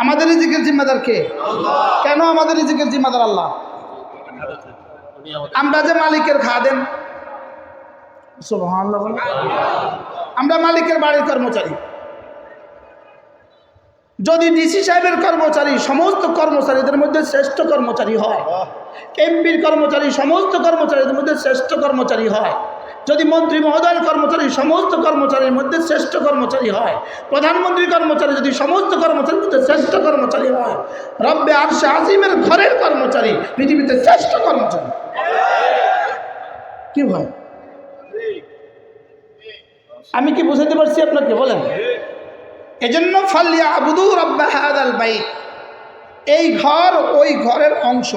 আমাদের রিজিকের জিম্মাদার কে? কেন আমাদের রিজিকের জিম্মাদার আল্লাহ? আমরা যে মালিকের খাদেন। আমরা মালিকের বাড়ির কর্মচারী। যদি ডিসি সাহেবের কর্মচারী, সমস্ত কর্মচারীদের মধ্যে শ্রেষ্ঠ কর্মচারী হয়। এমপির কর্মচারী, সমস্ত কর্মচারীদের মধ্যে শ্রেষ্ঠ কর্মচারী হয়। যদি মন্ত্রী মহোদয়ের কর্মচারী, সমস্ত কর্মচারীর মধ্যে শ্রেষ্ঠ কর্মচারী হয়, প্রধানমন্ত্রী কর্মচারী যদি সমস্ত কর্মচারীর মধ্যে শ্রেষ্ঠ কর্মচারী হয়, রব্বে আরশে আজিমের ঘরের কর্মচারী, পৃথিবীতে শ্রেষ্ঠ কর্মচারী। কি ভয় আমি কি বুঝাতে পারছি আপনাকে? বলেন। এজন্য ফালিয়া আবুদু রব্বা হাদাল বাইত। এই ঘর ওই ঘরের অংশ।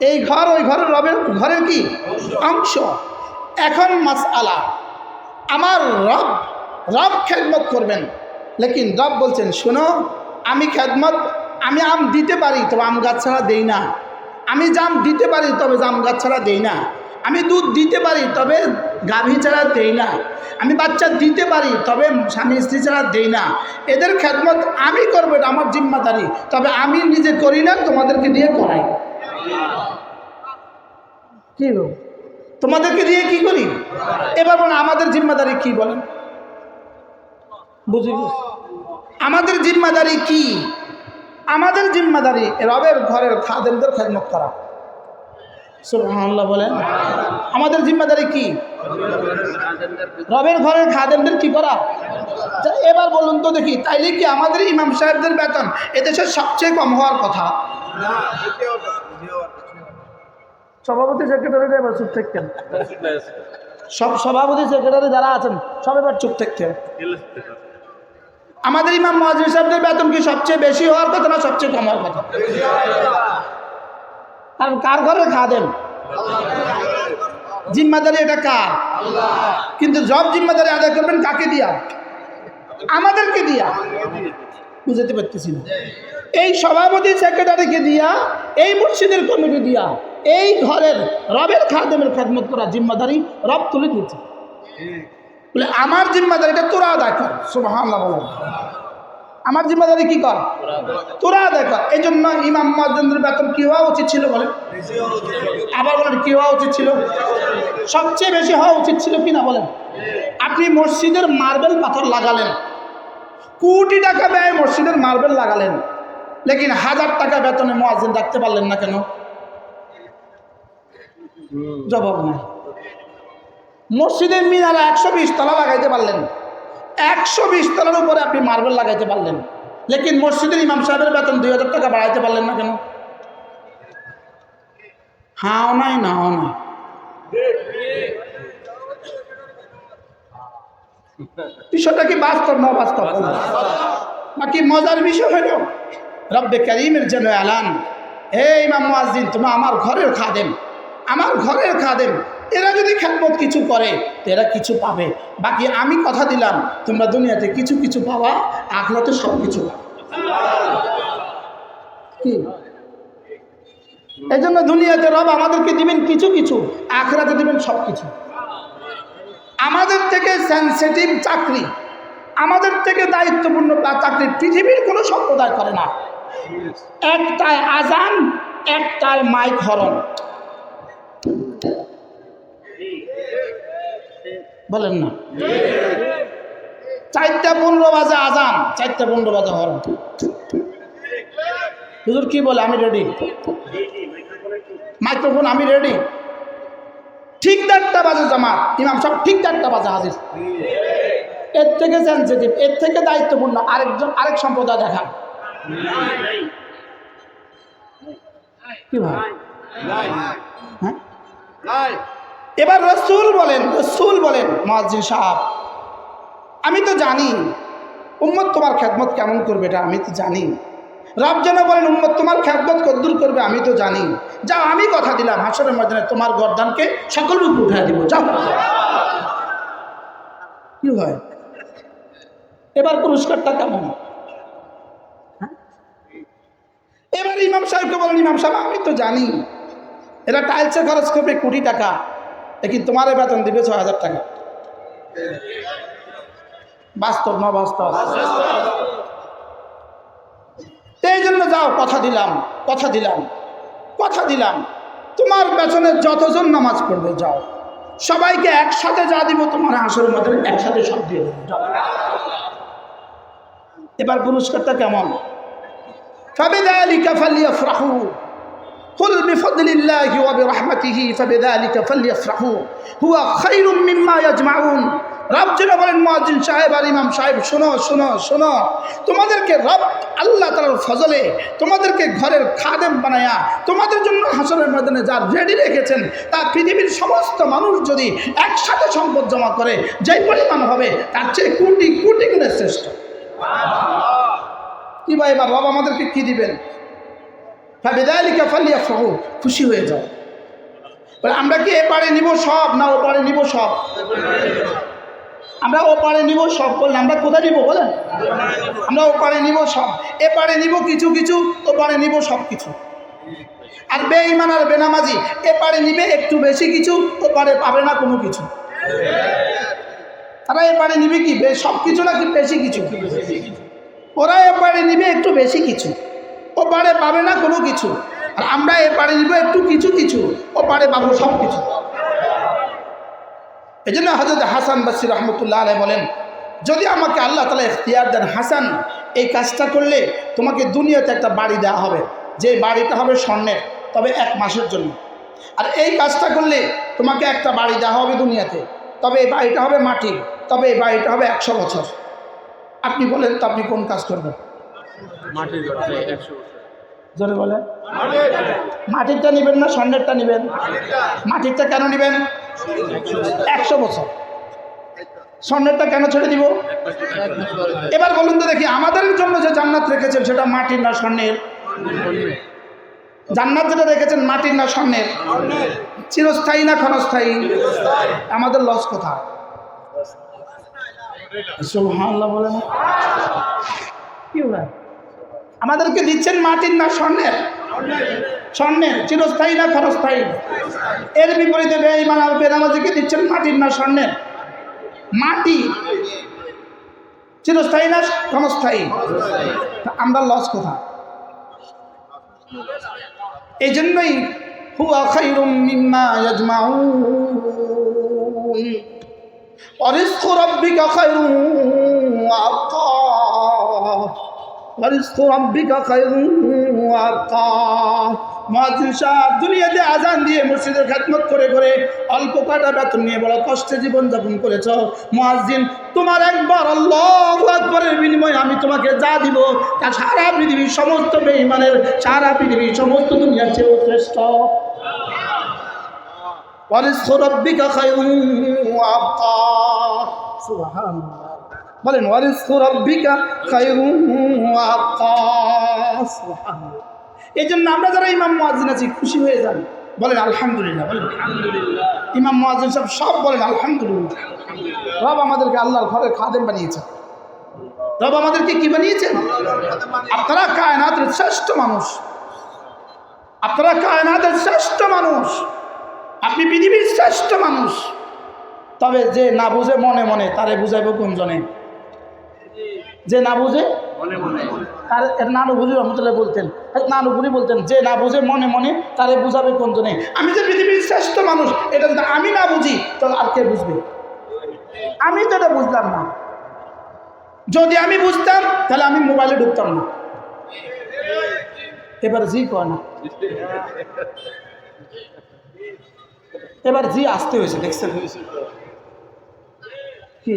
এই ঘর, ওই ঘরের রবের ঘরের কি? অংশ। এখন মাস আলা আমার রব রব খেদমত করবেন। লেকিন রব বলছেন, শোনো, আমি খেদমত, আমি আম দিতে পারি, তবে আম গাছ ছাড়া দেই না। আমি জাম দিতে পারি, তবে জাম গাছ ছাড়া দেই না। আমি দুধ দিতে পারি, তবে গাভী ছাড়া দেই না। আমি বাচ্চা দিতে পারি, তবে স্বামী স্ত্রী ছাড়া দেই না। এদের খেদমত আমি করব, এটা আমার জিম্মাদারি। তবে আমি নিজে করি না, তোমাদেরকে দিয়ে করাই। কি গো? তোমাদেরকে দিয়ে কি করি? এবার বলেন আমাদের জিম্মাদারি কি বলেন বুঝি আমাদের জিম্মাদারি কি? আমাদের জিম্মাদারি রবের ঘরের খাদেমদের খেদমত করা। বলেন। আমাদের জিম্মাদারি কি? রবের ঘরের খাদেমদের কি করা? এবার বলুন তো দেখি, তাইলে কি আমাদের ইমাম সাহেবদের বেতন এদেশের সবচেয়ে কম হওয়ার কথা? সভাপতি সেক্রেটারি এবার চুপ থাকতেন। সব সভাপতি সেক্রেটারি যারা আছেন, সব এবার চুপ থাকতেন। আমাদের ইমাম মহাজির সাহেবদের বেতন কি সবচেয়ে বেশি হওয়ার কথা না সবচেয়ে কম হওয়ার কথা? আর কার ঘরে খাদেন জিম্মাদারি এটা কার? কিন্তু জব জিম্মাদারি আদায় করবেন কাকে দিয়া? আমাদেরকে দিয়া। বুঝতে পারতেছি না। এই সভাপতি সেক্রেটারিকে দিয়া, এই মসজিদের কমিটি দিয়া। এই ঘরের রবের খাদেমের খেদমত করা জিম্মাদারি রব তুলে দিয়েছে। বলে, আমার জিম্মাদারিটা তোরা আদায় কর। বলেন আমার জিম্মাদারি কি কর? তোরা আদায় কর। এই জন্য ইমাম মহাজেন্দ্রের বেতন কি হওয়া উচিত ছিল বলে আবার বলেন, কি হওয়া উচিত ছিল? সবচেয়ে বেশি হওয়া উচিত ছিল কিনা বলেন? আপনি মসজিদের মার্বেল পাথর লাগালেন। কোটি টাকা ব্যয় মসজিদের মার্বেল লাগালেন। লেকিন হাজার টাকা বেতনে মোয়াজিন রাখতে পারলেন না কেন? জবাব নাই। মসজিদের মিনারা একশো বিশ তলা লাগাইতে পারলেন। একশো বিশ তলার উপরে আপনি মার্বেল লাগাইতে পারলেন। লেকিন মসজিদের ইমাম সাহেবের বেতন দুই হাজার টাকা বাড়াইতে পারলেন না কেন? হাও নাই, নাও নাই। বিষয়টা কি বাস্তব না বাস্তব নাকি মজার বিষয় হইল? রব্বে করিমের যেন এলান। হে ইমাম মুয়াজ্জিন তুমি আমার ঘরের খাদেম। আমার ঘরের খাদেম, এরা যদি খেদমত কিছু করে, তো এরা কিছু পাবে। বাকি আমি কথা দিলাম, তোমরা দুনিয়াতে কিছু কিছু পাওয়া আখলাতে সব কিছু এই জন্য দুনিয়াতে রব আমাদেরকে দিবেন কিছু কিছু, আখরাতে দিবেন সব কিছু। আমাদের থেকে সেন্সিটিভ চাকরি, আমাদের থেকে দায়িত্বপূর্ণ চাকরি পৃথিবীর কোনো সম্প্রদায় করে না। একটায় আজান, একটায় মাইক হরণ। বলেন না। চারটা পনেরো বাজে আজান, চারটা পনেরো বাজে হরণ। হুজুর কি বলে? আমি রেডি মাইক্রোফোন আমি রেডি ঠিক চারটা বাজে জামাত। ইমাম সব ঠিক চারটা বাজে হাজির। এর থেকে সেন্সিটিভ এর থেকে দায়িত্বপূর্ণ। আরেকজন, আরেক সম্প্রদায় দেখান। কি ভাই? হ্যাঁ? এবার রসুল বলেন রসুল বলেন মহাজিন সাহেব, আমি তো জানি উম্মত তোমার খেদমত কেমন করবে এটা আমি তো জানি। রব যেন বলেন, উম্মত তোমার খেদমত কদ্দুর করবে আমি তো জানি। যা আমি কথা দিলাম, হাসরের ময়দানে তোমার গরদানকে সকল রূপ উঠে দিব, যাও। কি হয়? এবার পুরস্কারটা কেমন? এবার ইমাম সাহেবকে বলেন, ইমাম সাহেব, আমি তো জানি। এরা টাইলসে খরচ করবে কোটি টাকা। দেখি তোমারে বেতন দিবে ছয় হাজার টাকা? বাস্তব না বাস্তব? এই জন্য যাও, কথা দিলাম কথা দিলাম কথা দিলাম। তোমার পেছনে যতজন নামাজ পড়বে, যাও। সবাইকে একসাথে যা দিব, তোমার হাসরের মধ্যে একসাথে সব দিয়ে যাও। এবার পুরস্কারটা কেমন? ফাবিদালিকা ফালিয়া ফ্রাহু قل بفضل الله وبرحمته فبذلك فليفرحوا هو خير مما يجمعون রব যেন বলেন মহাজিন সাহেব আর ইমাম সাহেব শোনো শোনো শোনো তোমাদেরকে রব আল্লাহ তালার ফজলে তোমাদেরকে ঘরের খাদেম বানায়া তোমাদের জন্য হাসনের ময়দানে যা রেডি রেখেছেন তা পৃথিবীর সমস্ত মানুষ যদি একসাথে সম্পদ জমা করে যেই পরিমাণ হবে তার চেয়ে কোটি কোটি গুণের শ্রেষ্ঠ কি ভাই এবার রব আমাদেরকে কি দিবেন ফাবিদালিকা ফালিয়া ফহু খুশি হয়ে যাও। আমরা কি এপারে নিব সব না ও পারে নিব সব? আমরা ও পারে নিব সব। বললে, আমরা কোথায় নিব বলেন? আমরা ও পারে নিব সব। এপারে পারে নিব কিছু কিছু ও পারে নিব সব কিছু। আর বেঈমান আর বেনামাজি এ পারে নিবে একটু বেশি কিছু ও পারে পাবে না কোনো কিছু। তারা এপারে নিবে কি সব কিছু নাকি বেশি কিছু? ওরা এপারে নিবে একটু বেশি কিছু। পারে পাবে না কোনো কিছু। আর আমরা এপারে নিব একটু কিছু কিছু, ও পারে পাবো সব কিছু। এই জন্য হজরত হাসান বাসির রহমতুল্লাহ আলাই বলেন, যদি আমাকে আল্লাহ তালা এখতিয়ার দেন হাসান, এই কাজটা করলে তোমাকে দুনিয়াতে একটা বাড়ি দেওয়া হবে। যে বাড়িটা হবে স্বর্ণের, তবে এক মাসের জন্য। আর এই কাজটা করলে তোমাকে একটা বাড়ি দেওয়া হবে দুনিয়াতে। তবে এই বাড়িটা হবে মাটির, তবে এই বাড়িটা হবে একশো বছর। আপনি বলেন তো আপনি কোন কাজ করবেন? মাটির একশো বছর। জোরে বলেন। মাটিরটা নেবেন না, স্বর্ণেরটা নেবেন? মাটিরটা কেন নেবেন? একশো বছর। স্বর্ণেরটা কেন ছেড়ে দিব? এবার বলুন তো দেখি, আমাদের জন্য যে জান্নাত রেখেছেন সেটা মাটির না স্বর্ণের? জান্নাত যেটা রেখেছেন মাটির না স্বর্ণের? চিরস্থায়ী না ক্ষণস্থায়ী? আমাদের লস কোথায়? সুবহানাল্লাহ বলেন। কি? আমাদেরকে দিচ্ছেন মাটির না স্বর্ণের? স্বর্ণের, চিরস্থায়ী না ক্ষণস্থায়ী? এর বিপরীতে বেঈমান আর বেনামাজিকে দিচ্ছেন মাটির না স্বর্ণের? মাটি চিরস্থায়ী না ক্ষণস্থায়ী? আমরা লস কোথায়? এই জন্যই খাইরুম মিম্মা ইয়াজমাউন। ورزق ربك خير وأبقى ورزق ربك خير وأبقى মহাজিন সাহেব দুনিয়াতে আজান দিয়ে মসজিদের খেদমত করে করে অল্প কাটা বেতন নিয়ে বড় কষ্টে জীবনযাপন করেছ মহাজিন তোমার একবার আল্লাহ আকবরের বিনিময়ে আমি তোমাকে যা দিব তা সারা পৃথিবীর সমস্ত বেঈমানের সারা পৃথিবীর সমস্ত দুনিয়ার চেয়েও শ্রেষ্ঠ ورزق ربك خير وأبقى سبحان الله বলেন এই জন্য আমরা যারা ইমাম মুয়াজ্জিন আছি, খুশি হয়ে যান। বলেন, আলহামদুলিল্লাহ। বলেন ইমাম মুয়াজ্জিন সব সব বলেন, আলহামদুলিল্লাহ। রব আমাদেরকে আল্লাহর ঘরের খাদেম বানিয়েছেন। রব আমাদেরকে কি বানিয়েছেন? আপনারা কায়নাতের শ্রেষ্ঠ মানুষ। আপনারা কায়নাতের শ্রেষ্ঠ মানুষ। আপনি পৃথিবীর শ্রেষ্ঠ মানুষ। তবে যে না বুঝে মনে মনে, তারে বুঝাইব কোনজনে যে না বুঝে? তার এর নানুগুলি রহমতুল্লাহ বলতেন। নানুগুলি বলতেন যে না বুঝে মনে মনে তারে বুঝাবে কোনজনে আমি যে পৃথিবীর শ্রেষ্ঠ মানুষ এটা যদি আমি না বুঝি তাহলে আর কে বুঝবে? আমি তো এটা বুঝলাম না। যদি আমি বুঝতাম তাহলে আমি মোবাইলে ঢুকতাম না। এবার জি কয় না। এবার জি আসতে হয়েছে দেখছেন? কি?